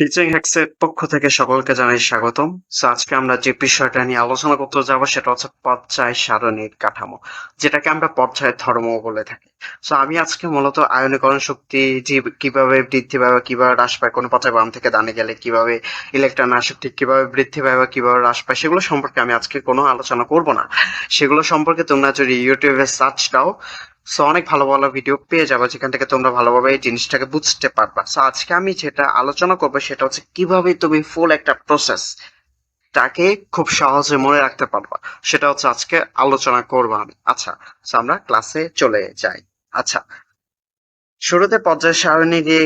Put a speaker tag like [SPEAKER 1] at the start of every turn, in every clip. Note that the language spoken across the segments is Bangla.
[SPEAKER 1] টিচিং হ্যাক্সের পক্ষ থেকে সকলকে জানাই স্বাগতম। সো আজকে আমরা যে বিষয়টা নিয়ে আলোচনা করতে যাব, সেটা হচ্ছে পর্যায় সারণীর কাঠামো, যেটাকে আমরা পর্যায় ধর্ম বলে থাকি। সো আমি আজকে মূলত আয়নীকরণ শক্তি কীভাবে বৃদ্ধি পায় বা কীভাবে হ্রাস পায়, কোনো পর্যায়ে বাম থেকে দানে গেলে কীভাবে ইলেকট্রন আসক্তি কীভাবে বৃদ্ধি পায় বা কীভাবে হ্রাস পায়, সেগুলো সম্পর্কে আমি আজকে কোনো আলোচনা করব না। সেগুলো সম্পর্কে তোমরা যদি ইউটিউবে সার্চ দাও সো অনেক ভালো ভালো ভিডিও পেয়ে যাবে, যেখান থেকে তোমরা ভালোভাবে এই জিনিসটাকে বুঝতে পারবা। সো আজকে আমি যেটা আলোচনা করব, সেটা হচ্ছে কীভাবে তুমি ফুল একটা প্রসেস তাকে খুব সহজে মনে রাখতে পারবা। সেটা হচ্ছে আজকে আলোচনা করব আমি। আচ্ছা আমরা ক্লাসে চলে যাই। আচ্ছা শুরুতে পর্যায় সারণী দিয়ে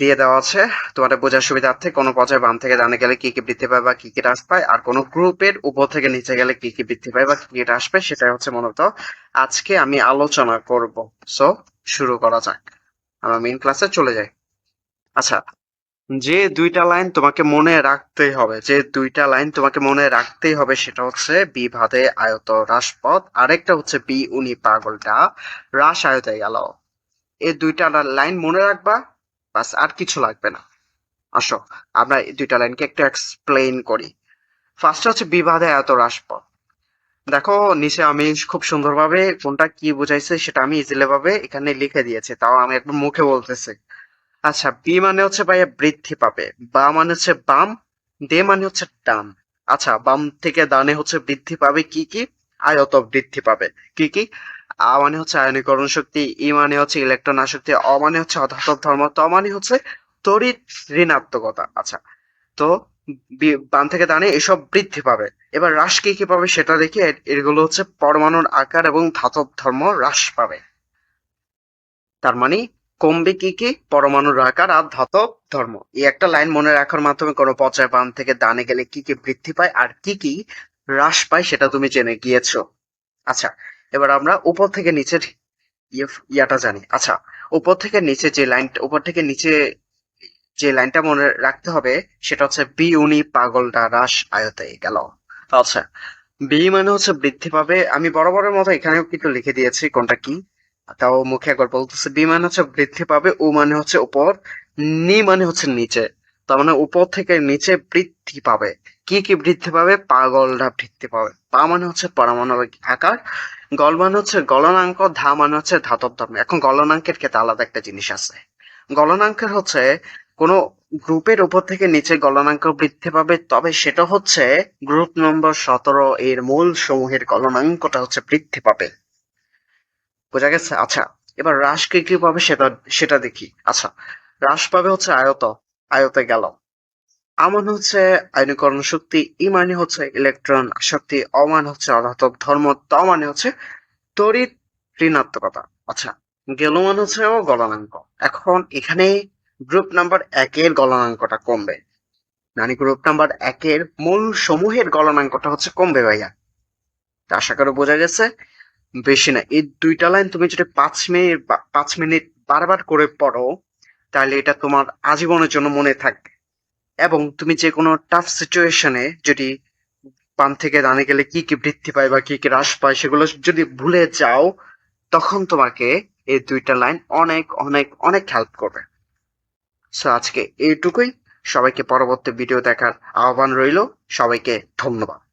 [SPEAKER 1] দিয়ে দেওয়া আছে। তোমাদের বোঝার সুবিধার্থে কোনো পর্যায়ে বাম থেকে ডানে গেলে কি কি বৃদ্ধি পায় বা কি কি হ্রাস পায়, আর কোনো গ্রুপের উপর থেকে নিচে গেলে কি কি বৃদ্ধি পায় বা কি কি হ্রাস পায়, সেটাই হচ্ছে মূলত আজকে আমি আলোচনা করব। সো শুরু করা যাক। আমরা মেইন ক্লাসে চলে যাই। আচ্ছা যে দুইটা লাইন তোমাকে মনে রাখতেই হবে, যে দুইটা লাইন তোমাকে মনে রাখতেই হবে, সেটা হচ্ছে বি ভাদে আয়ত হ্রাসপথ, আরেকটা হচ্ছে বি উনি পাগলটা, হ্রাস আয়তে গেল। এই দুইটা লাইন মনে রাখবা বাস, আর কিছু লাগবে না। আসো, আমরা দুইটা লাইনকে একটু এক্সপ্লেইন করি। ফার্স্ট হচ্ছে বিবাদে আয়ত হ্রাসপথ দেখো, নিচে আমি খুব সুন্দরভাবে কোনটা কি বুঝাইছে সেটা আমি ইজিলি ভাবে এখানে লিখে দিয়েছি, তাও আমি একদম মুখে বলতেছি। আচ্ছা বি মানে হচ্ছে ভাইয়া বৃদ্ধি পাবে। বা মানে হচ্ছে বাম দে মানে হচ্ছে ডান। আচ্ছা বাম থেকে ডানে হচ্ছে বৃদ্ধি পাবে কি কি? আয়ত বৃদ্ধি পাবে। কি কি? আ মানে হচ্ছে আয়নীকরণ শক্তি ই মানে হচ্ছে ইলেকট্রন আসক্তি অ মানে হচ্ছে অধাতব ধর্ম, ত মানে হচ্ছে তড়িৎ ঋণাত্মকতা। আচ্ছা তো বি- বাম থেকে ডানে এসব বৃদ্ধি পাবে। এবার হ্রাস কি কি পাবে সেটা দেখি এগুলো হচ্ছে পরমাণুর আকার এবং ধাতব ধর্ম হ্রাস পাবে। তার মানে কমবে কি কি? পরমাণুর আকার আর ধাতব ধর্ম। এই একটা লাইন মনে রাখার মাধ্যমে কোনো পর্যায় বাম থেকে দানে গেলে কি কি বৃদ্ধি পায় আর কি কি হ্রাস পায় সেটা তুমি জেনে গিয়েছো। আচ্ছা এবার আমরা উপর থেকে নিচের ইয়ে- ইয়াটা জানি। আচ্ছা উপর থেকে নিচে যে লাইন, উপর থেকে নিচে যে লাইনটা মনে রাখতে হবে, সেটা হচ্ছে বি উনি পাগলটা হ্রাস আয়তে গেল। আচ্ছা বি মানে হচ্ছে বৃদ্ধি পাবে। আমি বরাবরের মতো এখানেও কিন্তু লিখে দিয়েছি কোনটা কি। তাও মুখে একবার বলতেছে, বি মানে হচ্ছে বৃদ্ধি পাবে ও মানে হচ্ছে উপর, নি মানে হচ্ছে নিচে। তার মানে উপর থেকে নিচে বৃদ্ধি পাবে। কি কি বৃদ্ধি পাবে? পাগলটা বৃদ্ধি পাবে। পা মানে হচ্ছে পারমাণবিক আকার। গল মানে হচ্ছে, গলনাঙ্ক, ধা মানে হচ্ছে ধাতব ধর্ম। এখন গলনাঙ্কের ক্ষেত্রে আলাদা একটা জিনিস আছে। গলনাঙ্কের হচ্ছে, কোনো গ্রুপের উপর থেকে নিচে গলনাঙ্ক বৃদ্ধি পাবে, তবে সেটা হচ্ছে গ্রুপ নম্বর সতেরো এর মূল সমূহের গলনাঙ্কটা হচ্ছে বৃদ্ধি পাবে। বোঝা গেছে? আচ্ছা এবার হ্রাস কি কি পাবে সেটা সেটা দেখি। আচ্ছা হ্রাস পাবে হচ্ছে আয়ত, আয়তে গেল। আমান হচ্ছে আয়নীকরণ শক্তি ই মানে হচ্ছে ইলেকট্রন শক্তি, অমান হচ্ছে অধাতব ধর্ম ত মানে হচ্ছে তড়িৎ ঋণাত্মকতা। আচ্ছা গেল মানে হচ্ছে গলনাঙ্ক। এখন এখানে গ্রুপ নাম্বার একের গলনাঙ্কটা কমবে। মানে গ্রুপ নাম্বার একের মূল সমূহের গলনাঙ্কটা হচ্ছে কমবে ভাইয়া। আশা করে বোঝা গেছে? বেশি না, এই দুইটা লাইন তুমি যদি পাঁচ মিনিট পাঁচ মিনিট বারবার করে পড়ো, তাহলে এটা তোমার আজীবনের জন্য মনে থাকবে। এবং তুমি যে কোনো টাফ সিচুয়েশনে যদি পান থেকে দানে গেলে কি কি বৃদ্ধি পায় বা কি কি হ্রাস পায় সেগুলো যদি ভুলে যাও, তখন তোমাকে এই দুইটা লাইন অনেক অনেক অনেক হেল্প করবে। সো আজকে এইটুকুই। সবাইকে পরবর্তী ভিডিও দেখার আহ্বান রইল। সবাইকে ধন্যবাদ।